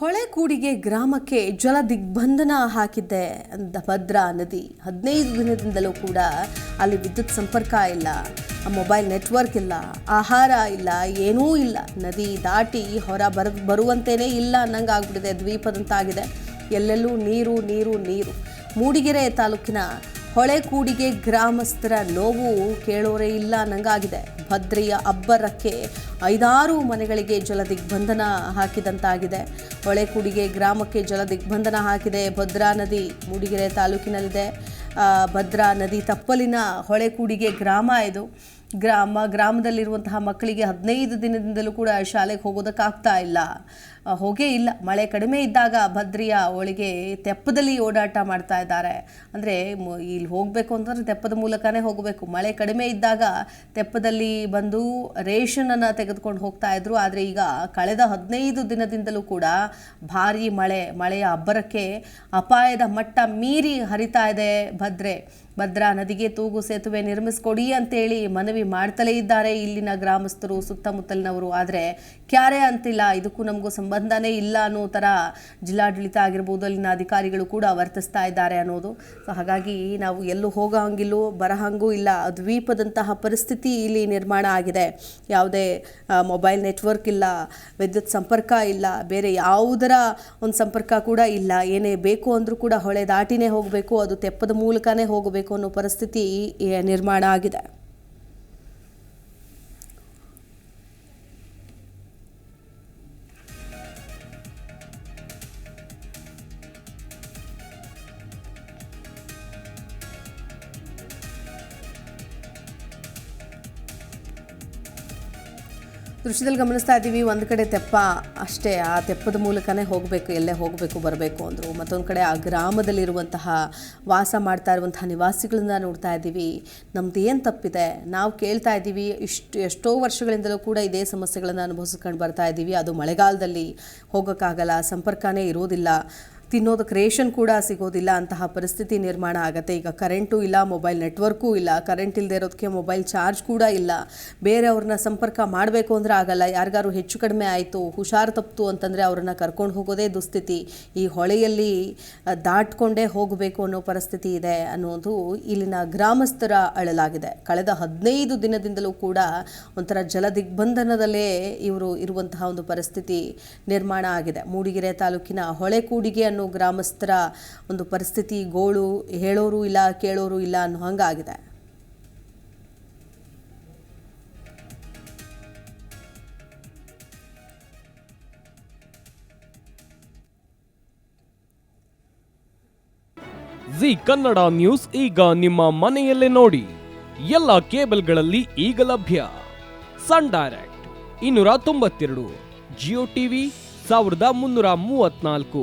ಹೊಳೆಕೂಡಿಗೆ ಗ್ರಾಮಕ್ಕೆ ಜಲ ದಿಗ್ಬಂಧನ ಹಾಕಿದ್ದೆ. ಅಂತ ಭದ್ರಾ ನದಿ ಹದಿನೈದು ದಿನದಿಂದಲೂ ಕೂಡ ಅಲ್ಲಿ ವಿದ್ಯುತ್ ಸಂಪರ್ಕ ಇಲ್ಲ, ಮೊಬೈಲ್ ನೆಟ್ವರ್ಕ್ ಇಲ್ಲ, ಆಹಾರ ಇಲ್ಲ, ಏನೂ ಇಲ್ಲ. ನದಿ ದಾಟಿ ಹೊರ ಬರ, ಬರುವಂತೇನೇ ಇಲ್ಲ ಅನ್ನಂಗೆ ಆಗ್ಬಿಟ್ಟಿದೆ ದ್ವೀಪದಂತಾಗಿದೆ. ಎಲ್ಲೆಲ್ಲೂ ನೀರು ನೀರು ನೀರು. ಮೂಡಿಗೆರೆ ತಾಲೂಕಿನ ಹೊಳೆಕೂಡಿಗೆ ಗ್ರಾಮಸ್ಥರ ನೋವು ಕೇಳೋರೇ ಇಲ್ಲ, ನಂಗಾಗಿದೆ. ಭದ್ರೆಯ ಅಬ್ಬರಕ್ಕೆ ಐದಾರು ಮನೆಗಳಿಗೆ ಜಲ ದಿಗ್ಬಂಧನ ಹಾಕಿದಂತಾಗಿದೆ. ಹೊಳೆಕೂಡಿಗೆ ಗ್ರಾಮಕ್ಕೆ ಜಲ ದಿಗ್ಬಂಧನ ಹಾಕಿದೆ ಭದ್ರಾ ನದಿ ಮೂಡಿಗೆರೆ ತಾಲೂಕಿನಲ್ಲಿದೆ. ಭದ್ರಾ ನದಿ ತಪ್ಪಲಿನ ಹೊಳೆಕೂಡಿಗೆ ಗ್ರಾಮ ಇದು. ಗ್ರಾಮ, ಗ್ರಾಮದಲ್ಲಿರುವಂತಹ ಮಕ್ಕಳಿಗೆ ಹದಿನೈದು ದಿನದಿಂದಲೂ ಕೂಡ ಶಾಲೆಗೆ ಹೋಗೋದಕ್ಕಾಗ್ತಾ ಇಲ್ಲ. ಹೋಗೇ ಇಲ್ಲ. ಮಳೆ ಕಡಿಮೆ ಇದ್ದಾಗ ಭದ್ರಿಯ ಒಳಗೆ ತೆಪ್ಪದಲ್ಲಿ ಓಡಾಟ ಮಾಡ್ತಾ ಇದ್ದಾರೆ. ಅಂದರೆ ಇಲ್ಲಿ ಹೋಗಬೇಕು ಅಂತಂದ್ರೆ ತೆಪ್ಪದ ಮೂಲಕನೇ ಹೋಗಬೇಕು. ಮಳೆ ಕಡಿಮೆ ಇದ್ದಾಗ ತೆಪ್ಪದಲ್ಲಿ ಬಂದು ರೇಷನನ್ನು ತೆಗೆದುಕೊಂಡು ಹೋಗ್ತಾ ಇದ್ರು. ಆದರೆ ಈಗ ಕಳೆದ ಹದಿನೈದು ದಿನದಿಂದಲೂ ಕೂಡ ಭಾರಿ ಮಳೆ, ಮಳೆಯ ಅಬ್ಬರಕ್ಕೆ ಅಪಾಯದ ಮಟ್ಟ ಮೀರಿ ಹರಿತಾ ಇದೆ ಭದ್ರೆ. ಭದ್ರಾ ನದಿಗೆ ತೂಗು ಸೇತುವೆ ನಿರ್ಮಿಸ್ಕೊಡಿ ಅಂತೇಳಿ ಮನವಿ ಮಾಡ್ತಲೇ ಇದ್ದಾರೆ ಇಲ್ಲಿನ ಗ್ರಾಮಸ್ಥರು, ಸುತ್ತಮುತ್ತಲಿನವರು. ಆದರೆ ಕ್ಯಾರೆ ಅಂತಿಲ್ಲ. ಇದಕ್ಕೂ ನಮಗೂ ಸಂಬಂಧನೇ ಇಲ್ಲ ಅನ್ನೋ ಥರ ಜಿಲ್ಲಾಡಳಿತ ಆಗಿರ್ಬೋದು, ಅಲ್ಲಿನ ಅಧಿಕಾರಿಗಳು ಕೂಡ ವರ್ತಿಸ್ತಾ ಇದ್ದಾರೆ ಅನ್ನೋದು. ಸೊ ಹಾಗಾಗಿ ನಾವು ಎಲ್ಲೂ ಹೋಗಂಗಿಲ್ಲೂ ಬರಹಂಗೂ ಇಲ್ಲ. ದ್ವೀಪದಂತಹ ಪರಿಸ್ಥಿತಿ ಇಲ್ಲಿ ನಿರ್ಮಾಣ ಆಗಿದೆ. ಯಾವುದೇ ಮೊಬೈಲ್ ನೆಟ್ವರ್ಕ್ ಇಲ್ಲ, ವಿದ್ಯುತ್ ಸಂಪರ್ಕ ಇಲ್ಲ, ಬೇರೆ ಯಾವುದರ ಒಂದು ಸಂಪರ್ಕ ಕೂಡ ಇಲ್ಲ. ಏನೇ ಬೇಕು ಅಂದರೂ ಕೂಡ ಹೊಳೆ ದಾಟಿನೇ ಹೋಗಬೇಕು, ಅದು ತೆಪ್ಪದ ಮೂಲಕನೇ ಹೋಗಬೇಕು ಅನ್ನೋ ಪರಿಸ್ಥಿತಿ ನಿರ್ಮಾಣ ಆಗಿದೆ. ದೃಶ್ಯದಲ್ಲಿ ಗಮನಿಸ್ತಾ ಇದ್ದೀವಿ, ಒಂದು ಕಡೆ ತೆಪ್ಪ ಅಷ್ಟೇ, ಆ ತೆಪ್ಪದ ಮೂಲಕನೇ ಹೋಗಬೇಕು, ಎಲ್ಲೇ ಹೋಗಬೇಕು, ಬರಬೇಕು ಅಂದರು. ಮತ್ತೊಂದು ಕಡೆ ಆ ಗ್ರಾಮದಲ್ಲಿರುವಂತಹ ವಾಸ ಮಾಡ್ತಾ ಇರುವಂತಹ ನಿವಾಸಿಗಳನ್ನ ನೋಡ್ತಾ ಇದ್ದೀವಿ. ನಮ್ದು ಏನು ತಪ್ಪಿದೆ? ನಾವು ಕೇಳ್ತಾ ಇದ್ದೀವಿ, ಇಷ್ಟು, ಎಷ್ಟೋ ವರ್ಷಗಳಿಂದಲೂ ಕೂಡ ಇದೇ ಸಮಸ್ಯೆಗಳನ್ನು ಅನುಭವಿಸ್ಕೊಂಡು ಬರ್ತಾ ಇದ್ದೀವಿ. ಅದು ಮಳೆಗಾಲದಲ್ಲಿ ಹೋಗೋಕ್ಕಾಗಲ್ಲ, ಸಂಪರ್ಕನೇ ಇರೋದಿಲ್ಲ. ತಿನ್ನೋದಕ್ಕೆ ರೇಷನ್ ಕೂಡ ಸಿಗೋದಿಲ್ಲ, ಅಂತಹ ಪರಿಸ್ಥಿತಿ ನಿರ್ಮಾಣ ಆಗುತ್ತೆ. ಈಗ ಕರೆಂಟು ಇಲ್ಲ ಮೊಬೈಲ್ ನೆಟ್ವರ್ಕೂ ಇಲ್ಲ ಕರೆಂಟ್ ಇಲ್ಲದೆ ಇರೋದಕ್ಕೆ ಮೊಬೈಲ್ ಚಾರ್ಜ್ ಕೂಡ ಇಲ್ಲ. ಬೇರೆಯವ್ರನ್ನ ಸಂಪರ್ಕ ಮಾಡಬೇಕು ಅಂದರೆ ಆಗಲ್ಲ. ಯಾರಿಗಾರು ಹೆಚ್ಚು ಕಡಿಮೆ ಆಯಿತು, ಹುಷಾರು ತಪ್ಪಿತು ಅಂತಂದರೆ ಅವ್ರನ್ನ ಕರ್ಕೊಂಡು ಹೋಗೋದೇ ದುಸ್ಥಿತಿ. ಈ ಹೊಳೆಯಲ್ಲಿ ದಾಟ್ಕೊಂಡೇ ಹೋಗಬೇಕು ಅನ್ನೋ ಪರಿಸ್ಥಿತಿ ಇದೆ ಅನ್ನೋದು ಇಲ್ಲಿನ ಗ್ರಾಮಸ್ಥರ ಅಳಲಾಗಿದೆ. ಕಳೆದ ಹದಿನೈದು ದಿನದಿಂದಲೂ ಕೂಡ ಒಂಥರ ಜಲ ದಿಗ್ಬಂಧನದಲ್ಲೇ ಇವರು ಇರುವಂತಹ ಒಂದು ಪರಿಸ್ಥಿತಿ ನಿರ್ಮಾಣ ಆಗಿದೆ. ಮೂಡಿಗೆರೆ ತಾಲೂಕಿನ ಹೊಳೆಕೂಡಿಗೆ ಅನ್ನೋ ಗ್ರಾಮಸ್ಥರ ಒಂದು ಪರಿಸ್ಥಿತಿ, ಗೋಳು, ಹೇಳೋರು ಇಲ್ಲ, ಕೇಳೋರು ಇಲ್ಲ ಅನ್ನೋ ಹಂಗಾಗಿದೆ. ಜಿ ಕನ್ನಡ ನ್ಯೂಸ್ ಈಗ ನಿಮ್ಮ ಮನೆಯಲ್ಲೇ ನೋಡಿ. ಎಲ್ಲ ಕೇಬಲ್ಗಳಲ್ಲಿ ಈಗ ಲಭ್ಯ. ಸನ್ ಡೈರೆಕ್ಟ್ ಇನ್ನೂರ ತೊಂಬತ್ತೆರಡು, ಜಿಯೋ ಟಿವಿ ಸಾವಿರದ ಮುನ್ನೂರ ಮೂವತ್ನಾಲ್ಕು